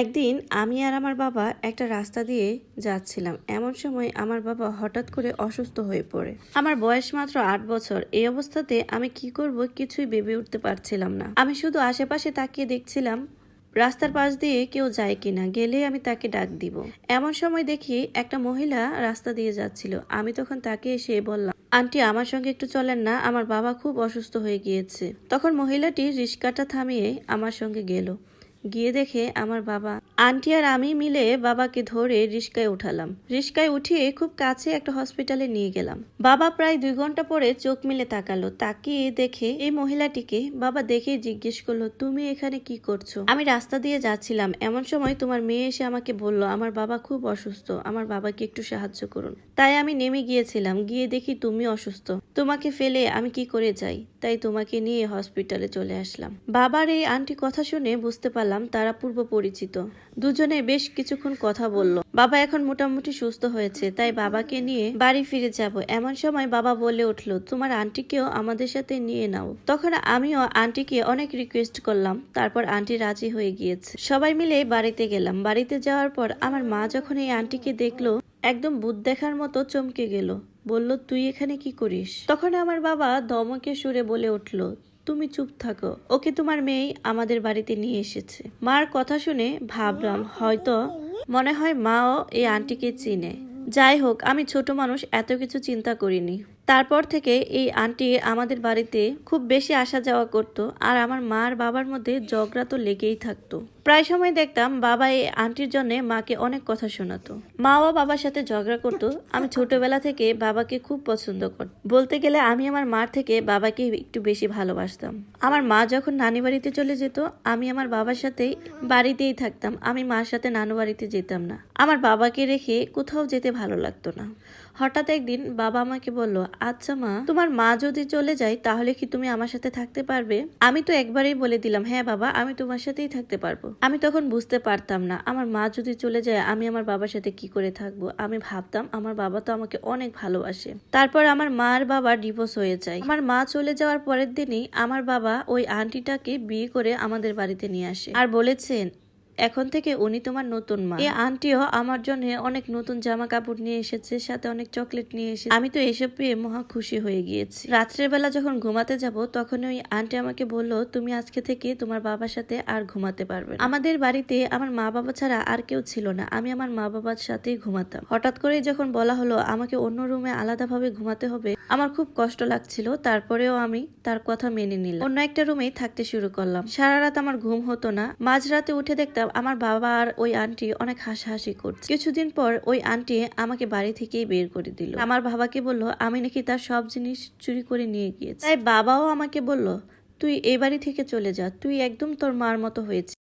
একদিন আমি আর আমার বাবা একটা রাস্তা দিয়ে যাচ্ছিলাম। এমন সময় আমার বাবা হঠাৎ করে অসুস্থ হয়ে পড়ে। আমার বয়স মাত্র আট বছর। এই অবস্থাতে আমি কি করব কিছুই ভেবে উঠতে পারছিলাম না। আমি শুধু আশেপাশে তাকিয়ে দেখছিলাম, রাস্তার পাশ দিয়ে কেউ যায় কিনা, গেলে আমি তাকে ডাক দিব। এমন সময় দেখি একটা মহিলা রাস্তা দিয়ে যাচ্ছিল। আমি তখন তাকে এসে বললাম, আন্টি, আমার সঙ্গে একটু চলেন না, আমার বাবা খুব অসুস্থ হয়ে গিয়েছে। তখন মহিলাটি রিস্কাটা থামিয়ে আমার সঙ্গে গেল। গিয়ে দেখে আমার বাবা আন্টি আর আমি মিলে বাবাকে ধরে রিস্কায় উঠালাম। রিস্কায় উঠিয়ে খুব কাছে একটা হসপিটালে নিয়ে গেলাম। বাবা প্রায় দুই ঘণ্টা পরে চোখ মিলে তাকালো, তাকিয়ে দেখে এই মহিলাটিকে বাবা দেখে জিজ্ঞেস করল, তুমি এখানে কি করছ? আমি রাস্তা দিয়ে যাচ্ছিলাম। এমন সময় তোমার মেয়ে এসে আমাকে বলল, আমার বাবা খুব অসুস্থ, আমার বাবাকে একটু সাহায্য করুন। তাই আমি নেমে গিয়েছিলাম, গিয়ে দেখি তুমি অসুস্থ। তোমাকে ফেলে আমি কি করে যাই? তাই তোমাকে নিয়ে হসপিটালে চলে আসলাম। বাবার এই আন্টি কথা শুনে বুঝতে পারলাম তারা পূর্ব পরিচিত। দুজনে বেশ কিছুক্ষণ কথা বলল। বাবা এখন মোটামুটি সুস্থ হয়েছে, তাই বাবাকে নিয়ে বাড়ি ফিরে যাব। এমন সময় বাবা বলে উঠল, তোমার আন্টিকেও আমাদের সাথে নিয়ে নাও। তখন আমিও আন্টিকে অনেক রিকোয়েস্ট করলাম, তারপর আন্টি রাজি হয়ে গিয়েছে। সবাই মিলে বাড়িতে গেলাম। বাড়িতে যাওয়ার পর আমার মা যখন এই আন্টিকে দেখল, একদম বুধ দেখার মতো চমকে গেল। বলল, তুই এখানে কি করিস? তখন আমার বাবা দমকে সুরে বলে উঠল, তুমি চুপ থাকো, ওকে তোমার মেয়ে আমাদের বাড়িতে নিয়ে এসেছে। মার কথা শুনে ভাবলাম, হয়তো মনে হয় মাও এই আন্টিকে চিনে। যাই হোক, আমি ছোট মানুষ, এত কিছু চিন্তা করিনি। তারপর থেকে এই আন্টি আমাদের বাড়িতে খুব বেশি আসা যাওয়া করত আর আমার মা আর বাবার মধ্যে ঝগড়া তো লেগেই থাকতো। প্রায় সময় দেখতাম বাবা এই আন্টির জন্য মাকে অনেক কথা শোনাতো। মাও বাবার সাথে ঝগড়া করতো। আমি ছোটবেলা থেকে বাবাকে খুব পছন্দ কর, বলতে গেলে আমি আমার মার থেকে বাবাকে একটু বেশি ভালোবাসতাম। আমার মা যখন নানি বাড়িতে চলে যেত, আমি আমার বাবার সাথে বাড়িতেই থাকতাম। আমি মার সাথে নানু বাড়িতে যেতাম না। আমার বাবাকে রেখে কোথাও যেতে ভালো লাগতো না। হঠাৎ একদিন বাবা আমাকে বলল আচ্ছা মা, তোমার মা যদি চলে যায়, তাহলে কি তুমি আমার সাথে থাকতে পারবে? আমি তো একবারেই বলে দিলাম হ্যাঁ বাবা, আমি তোমার সাথেই থাকতে পারব। আমি তখন বুঝতে পারতাম না, আমার মা যদি চলে যায়, আমি আমার বাবার সাথে কি করে থাকব? আমি ভাবতাম, আমার বাবা তো আমাকে অনেক ভালোবাসে। তারপর আমার মা আর বাবা ডিভোর্স হয়ে যায়। আমার মা চলে যাওয়ার পরের দিনই আমার বাবা ওই আন্টিটাকে বিয়ে করে আমাদের বাড়িতে নিয়ে আসে। আর বলেছেন এখন থেকে উনি তোমার নতুন মা। এই আন্টিও আমার জন্য অনেক নতুন জামা কাপড় নিয়ে এসেছে, সাথে অনেক চকলেট নিয়ে এসেছে। আমি তো এসব পেয়ে মহা খুশি হয়ে গিয়েছি। রাত্রের বেলা যখন ঘুমাতে যাব তখন ওই আন্টি আমাকে বলল, তুমি আজকে থেকে তোমার বাবার সাথে আর ঘুমাতে পারবে আমাদের বাড়িতে আমার মা বাবা ছাড়া আর কেউ ছিল না। আমি আমার মা বাবার সাথেই ঘুমাতাম। হঠাৎ করে যখন বলা হলো, আমাকে অন্য রুমে আলাদাভাবে ঘুমাতে হবে, আমার খুব কষ্ট লাগছিল। তারপরেও আমি তার কথা মেনে নিলাম। অন্য একটা রুমেই থাকতে শুরু করলাম। সারা রাত আমার ঘুম হতো না। মাঝরাতে উঠে দেখতাম আমার বাবা আর ওই আন্টি অনেক হাসাহাসি করছে। কিছুদিন পর ওই আন্টি আমাকে বাড়ি থেকেই বের করে দিল। আমার বাবাকে বলল, আমি নাকি তার সব জিনিস চুরি করে নিয়ে গিয়েছি। তাই বাবাও আমাকে বলল, তুই এই বাড়ি থেকে চলে যা। তুই একদম তোর মার মতো হয়েছিস।